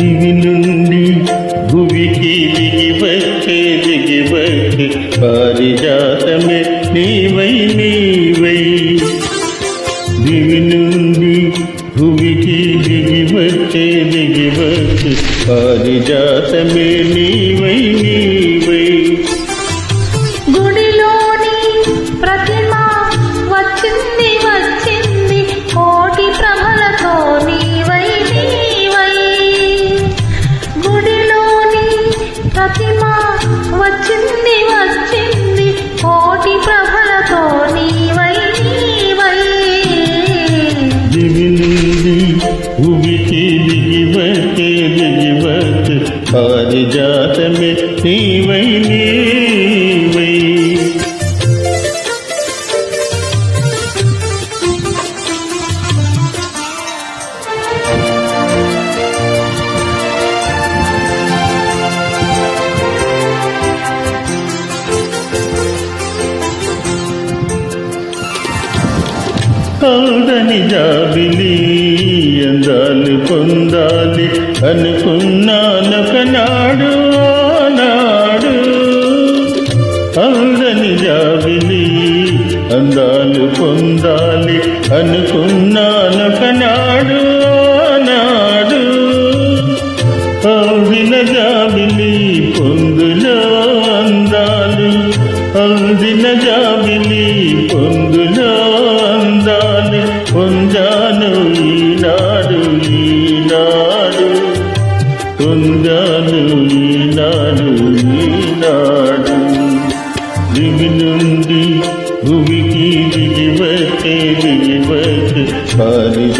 దివి నుండి భువికి దిగి వచ్చే దిగి వచ్చే పారిజాతమే నీవై నీవై. దివి నుండి భువికి దిగి వచ్చే దిగి వచ్చే నీవై నీవై. పారిజాతమే నీవై నీవై కాదని జాబిలి అందని జాబిలి అందాలు పొందాలి అనుకున్నాను కనాడు నాడు అందిన జాబిలి పొందులో అందాలు అందిన జాబిలి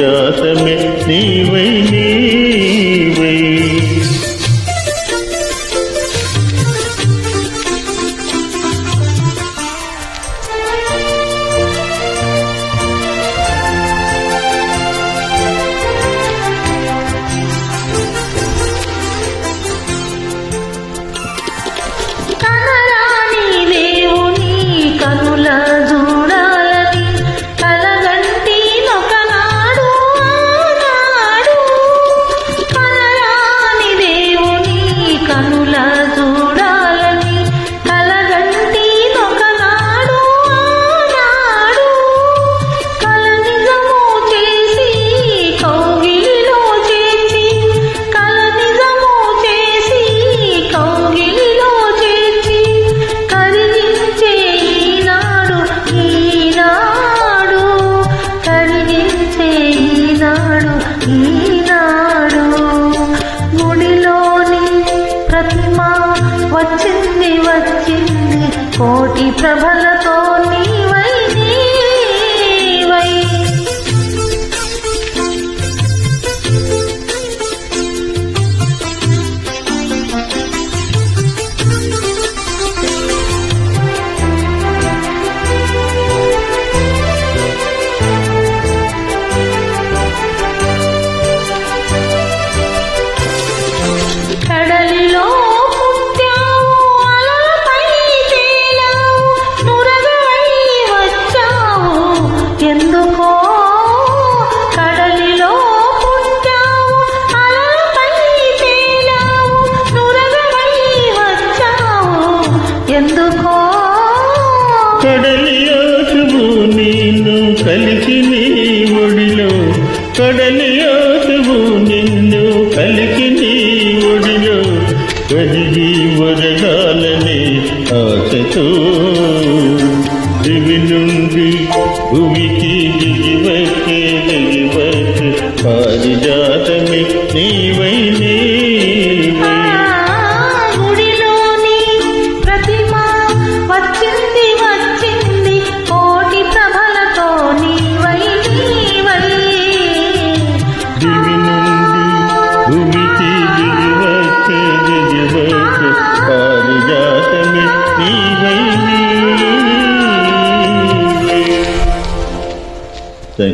జాతమే నీవై నీ కోటి ప్రభలతో కడలి ఆసువు నిన్ను కలిసి నీ ఒడిలో. కడలి ఆసువు నిన్ను కలిసి నీ ఒడిలో. కదిగి వరగాలని ఆశతో దివి నుండి భూమికి దిగి వచ్చే దిగి వచ్చే పారిజాతమే నీవై నీ